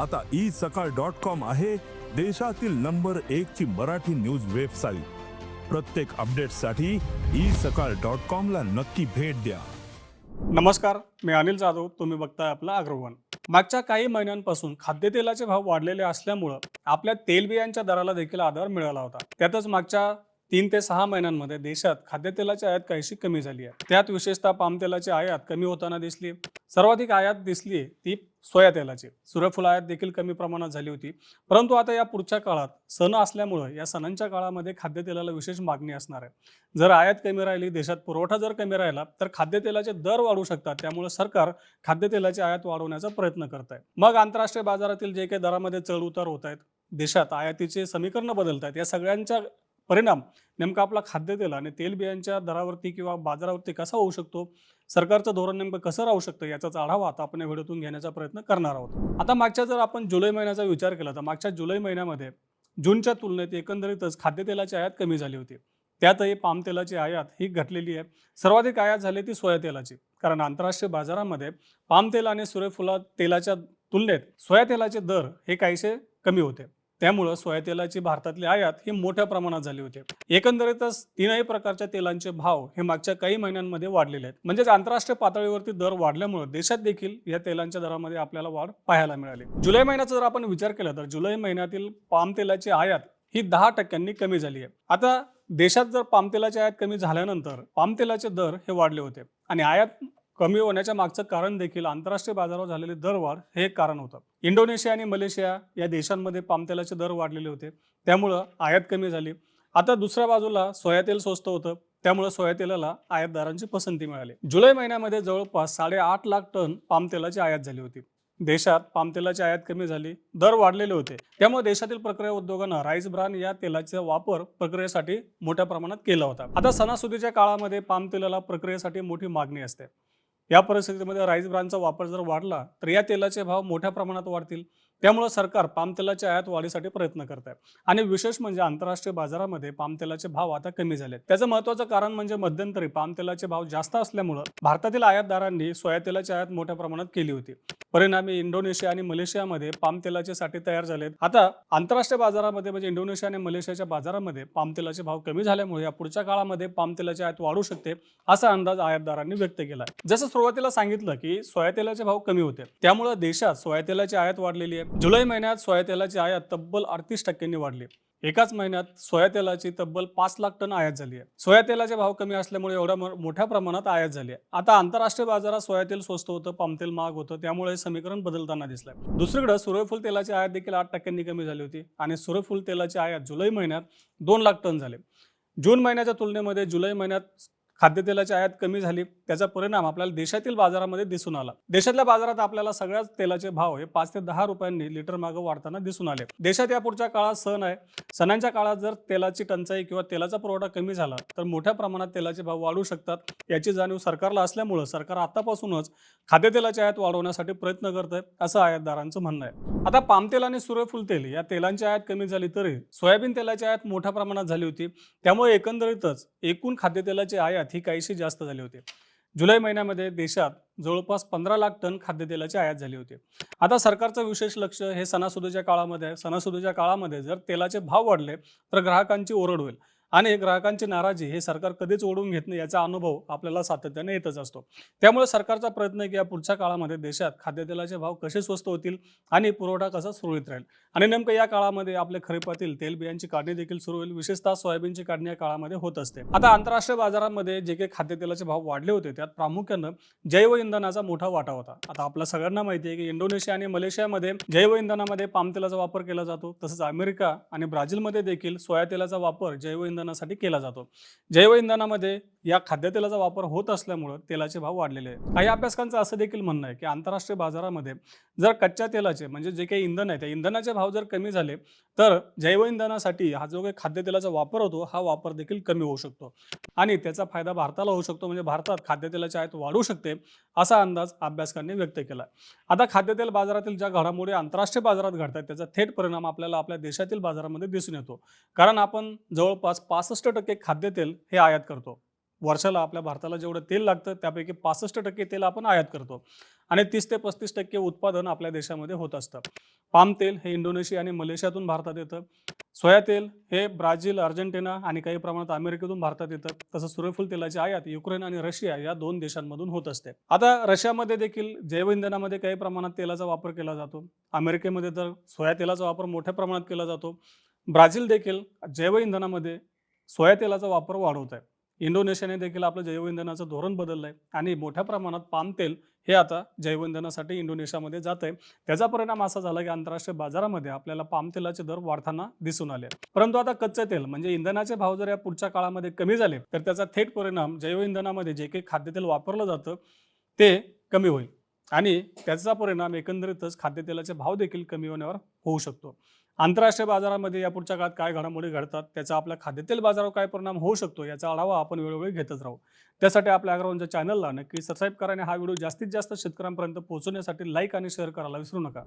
आता ई सकाळ dot com आहे देशातील नंबर एक ची मराठी न्यूज वेबसाईट. प्रत्येक अपडेटसाठी ई सकाळ डॉट कॉम ला नक्की भेट द्या. नमस्कार मी अनिल जाधव. तुम्ही बघताय आपला अग्रवन मागच्या काही महिन्यांपासून खाद्यतेलाचे भाव वाढलेले असल्यामुळं आपल्या तेलबियांच्या दराला देखील आधार मिळाला होता. त्यातच मागच्या तीन ते सहा महिन्यांमध्ये देशात खाद्यतेलाची आयात काहीशी कमी झाली आहे. त्यात विशेषतः पामतेलाची आयात कमी होताना दिसली. सर्वाधिक आयात दिसली ती सोया तेलाचे. सूर्यफूल आयात देखील कमी प्रमाणात झाली होती. परंतु आता या पुढच्या काळात सण असल्यामुळं या सणांच्या काळामध्ये खाद्यतेलाला विशेष मागणी असणार आहे. जर आयात कमी राहिली देशात पुरवठा जर कमी राहिला तर खाद्यतेलाचे दर वाढू शकतात. त्यामुळे सरकार खाद्यतेलाची आयात वाढवण्याचा प्रयत्न करत आहे मग आंतरराष्ट्रीय बाजारातील जे काही दरामध्ये चढ उतार होत आहेत देशात आयातीचे समीकरणं बदलत आहेत. या सगळ्यांच्या परिणाम नेमका आपला खाद्यतेल आणि तेलबियांच्या दरावरती किंवा बाजारावरती कसा होऊ शकतो? सरकारचं धोरण नेमकं कसं राहू शकतं? याचाच आढावा आता आपण व्हिडिओतून घेण्याचा प्रयत्न करणार आहोत. आता मागच्या जर आपण जुलै महिन्याचा विचार केला तर मागच्या जुलै महिन्यामध्ये जूनच्या तुलनेत एकंदरीतच खाद्यतेलाची आयात कमी झाली होती. त्यातही पामतेलाची आयात ही घटलेली आहे. सर्वाधिक आयात झाली ती सोया तेलाची. कारण आंतरराष्ट्रीय बाजारामध्ये पामतेल आणि सूर्यफुला तेलाच्या तुलनेत सोया तेलाचे दर हे काहीसे कमी होते. त्यामुळं सोया तेलाची भारतातली आयात ही मोठ्या प्रमाणात झाली होती. एकंदरीतच तीनही प्रकारच्या तेलांचे भाव हे मागच्या काही महिन्यांमध्ये वाढलेले आहेत. म्हणजेच आंतरराष्ट्रीय पातळीवरती दर वाढल्यामुळे देशात देखील या तेलांच्या दरामध्ये आपल्याला वाढ पाहायला मिळाली. जुलै महिन्याचा जर आपण विचार केला तर जुलै महिन्यातील पाम तेलाची आयात ही दहा टक्क्यांनी कमी झाली आहे. आता देशात जर पामतेलाची आयात कमी झाल्यानंतर पामतेलाचे दर हे वाढले होते आणि आयात कमी होण्याच्या मागचं कारण देखील आंतरराष्ट्रीय बाजारावर झालेली दरवाढ हे एक कारण होतं. इंडोनेशिया आणि मलेशिया या देशांमध्ये पामतेलाचे दर वाढलेले होते. त्यामुळं आयात कमी झाली. आता दुसऱ्या बाजूला सोया तेल स्वस्त होतं. त्यामुळे सोया तेलाला आयातदारांची पसंती मिळाली. जुलै महिन्यामध्ये जवळपास साडेआठ लाख टन पामतेलाची आयात झाली होती. देशात पामतेलाची आयात कमी झाली. दर वाढलेले होते. त्यामुळे देशातील प्रक्रिया उद्योगांना राईस ब्रान या तेलाचा वापर प्रक्रियेसाठी मोठ्या प्रमाणात केला होता. आता सणासुदीच्या काळामध्ये पामतेलाला प्रक्रियेसाठी मोठी मागणी असते. या परिस्थितीमध्ये राईस ब्रांडचा वापर जर वाढला तर या तेलाचे भाव मोठ्या प्रमाणात वाढतील. त्यामुळं सरकार पामतेलाच्या आयात वाढीसाठी प्रयत्न करत आहे आणि विशेष म्हणजे आंतरराष्ट्रीय बाजारामध्ये पामतेलाचे भाव आता कमी झाले त्याचं महत्वाचं कारण म्हणजे मध्यंतरी पामतेलाचे भाव जास्त असल्यामुळं भारतातील आयातदारांनी सोयातेलाची आयात मोठ्या प्रमाणात केली होती. परिणामी इंडोनेशिया आणि मलेशियामध्ये पामतेलाचे साठे तयार झालेत. आता आंतरराष्ट्रीय बाजारामध्ये म्हणजे इंडोनेशिया आणि मलेशियाच्या बाजारामध्ये पामतेलाचे भाव कमी झाल्यामुळे या पुढच्या काळामध्ये पामतेलाची आयात वाढू शकते असा अंदाज आयातदारांनी व्यक्त केला आहे जसं सुरुवातीला सांगितलं की सोया तेलाचे भाव कमी होते. त्यामुळे देशात सोयातेलाची आयात वाढलेली आहे. जुलै महिन्यात सोया तेलाची आयात तब्बल अडतीस टक्क्यांनी वाढली. एकाच महिन्यात सोया तेलाची तब्बल पाच लाख टन आयात झाली आहे. सोया तेलाचे भाव कमी असल्यामुळे एवढ्या मोठ्या प्रमाणात आयात झाली आहे. आता आंतरराष्ट्रीय बाजारात सोया तेल स्वस्त होतं पामतेल महाग होतं त्यामुळे समीकरण बदलताना दिसलंय. दुसरीकडे सूर्यफूल तेलाची आयात देखील आठ टक्क्यांनी कमी झाली होती आणि सूर्यफूल तेलाची आयात जुलै महिन्यात दोन लाख टन झाले. जून महिन्याच्या तुलनेमध्ये जुलै महिन्यात खाद्यतेलाची आयात कमी झाली त्याचा परिणाम आपल्याला देशातील बाजारामध्ये दिसून आला. देशातल्या बाजारात आपल्याला सगळ्याच तेलाचे भाव हे पाच ते दहा रुपयांनी लिटर मागं वाढताना दिसून आले. देशात या पुढच्या काळात सण आहे. सणांच्या काळात जर तेलाची टंचाई किंवा तेलाचा पुरवठा कमी झाला तर मोठ्या प्रमाणात तेलाचे भाव वाढू शकतात. याची जाणीव सरकारला असल्यामुळं सरकार आतापासूनच खाद्यतेलाची आयात वाढवण्यासाठी प्रयत्न करत आहे असं आयातदारांचं म्हणणं आहे. आता पामतेल आणि सूर्यफूल तेल या तेलांची आयात कमी झाली तरी सोयाबीन तेलाची आयात मोठ्या प्रमाणात झाली होती. त्यामुळे एकंदरीतच एकूण खाद्यतेलाची आयात ही काहीशी जास्त झाली होती. जुलै महिन्यामध्ये देशात जवळपास पंधरा लाख टन खाद्यतेलाची आयात झाली होती. आता सरकारचं विशेष लक्ष हे सणासुदीच्या काळामध्ये सणासुदीच्या काळामध्ये जर तेलाचे भाव वाढले तर ग्राहकांची ओरड होईल. आणि ग्राहकांची नाराजी हे सरकार कधीच ओढून घेत नाही याचा अनुभव आपल्याला सातत्याने येतच असतो. त्यामुळे सरकारचा प्रयत्न की या पुढच्या काळामध्ये देशात खाद्यतेलाचे भाव कसे स्वस्त होतील आणि पुरवठा कसा सुरळीत राहील? आणि नेमकं या काळामध्ये आपल्या खरीपातील तेलबियांची काढणी देखील सुरू होईल विशेषतः सोयाबीनची काढणी या काळामध्ये होत असते. आता आंतरराष्ट्रीय बाजारामध्ये जे काही खाद्यतेलाचे भाव वाढले होते त्यात प्रामुख्यानं जैव इंधनाचा मोठा वाटा होता. आता आपल्या सगळ्यांना माहिती आहे की इंडोनेशिया आणि मलेशियामध्ये जैव इंधनामध्ये पामतेलाचा वापर केला जातो तसंच अमेरिका आणि ब्राझीलमध्ये देखील सोया तेलाचा वापर जैव इंधनासाठी केला जातो. जैव इंधनामध्ये या खाद्यतेलाचा वापर होत असल्यामुळं तेलाचे भाव वाढलेले आहेत. काही अभ्यासकांचं असं देखील म्हणणं आहे की आंतरराष्ट्रीय बाजारामध्ये जर कच्च्या तेलाचे म्हणजे जे काही इंधन आहे त्या इंधनाचे भाव जर कमी झाले तर जैव इंधनासाठी हा जो काही खाद्यतेलाचा वापर होतो हा वापर देखील कमी होऊ शकतो. आणि त्याचा फायदा भारताला होऊ शकतो म्हणजे भारतात खाद्यतेलाची आयात वाढू शकते असा अंदाज अभ्यासकांनी व्यक्त केला आता खाद्यतेल बाजारातील ज्या घडामोडी आंतरराष्ट्रीय बाजारात घडतात त्याचा थेट परिणाम आपल्याला आपल्या देशातील बाजारामध्ये दिसून येतो. कारण आपण जवळपास पासष्ट टक्के खाद्यतेल हे आयात करतो. वर्षाला आपल्या भारताला जेवढं तेल लागतं त्यापैकी पासष्ट टक्के तेल आपण आयात करतो. आणि तीस ते पस्तीस टक्के उत्पादन आपल्या देशामध्ये होत असतं. पाम तेल हे इंडोनेशिया आणि मलेशियातून भारतात येतं. सोया तेल हे ब्राझील अर्जेंटिना आणि काही प्रमाणात अमेरिकेतून भारतात येतं. तसंच सूर्यफूल तेलाची आयात युक्रेन आणि रशिया या दोन देशांमधून होत असते. आता रशियामध्ये देखील जैवइंधनामध्ये काही प्रमाणात तेलाचा वापर केला जातो. अमेरिकेमध्ये तर सोया तेलाचा वापर मोठ्या प्रमाणात केला जातो. ब्राझील देखील जैवइंधनामध्ये सोया तेलाचा वापर वाढवत आहे. इंडोनेशियाने देखील आपलं जैवइंधनाचं धोरण बदललं आहे आणि मोठ्या प्रमाणात पाम तेल हे आता जैवइंधनासाठी इंडोनेशियामध्ये जात आहे. त्याचा परिणाम असा झाला की आंतरराष्ट्रीय बाजारामध्ये आपल्याला पाम तेलाचे दर वाढताना दिसून आले. परंतु आता कच्चे तेल म्हणजे इंधनाचे भाव जर या पुढच्या काळामध्ये कमी झाले तर त्याचा थेट परिणाम जैवइंधनामध्ये जे काही खाद्यतेल वापरलं जातं ते कमी होईल. आणि त्याचा परिणाम एकंदरीतच खाद्यतेलाचे भाव देखील कमी होण्यावर होऊ शकतो. आंतरराष्ट्रीय बाजारामध्ये या पुढच्या काळात काय घडामोडी घडतात त्याचा आपल्या खाद्यतेल बाजारावर काय परिणाम होऊ शकतो याचा आढावा आपण वेळोवेळी घेतच राहू. त्यासाठी आपल्या अग्रवांच्या चॅनलला नक्की सबस्क्राईब करा आणि हा व्हिडिओ जास्तीत जास्त शेतकऱ्यांपर्यंत पोहोचवण्यासाठी लाईक आणि शेअर करायला विसरू नका.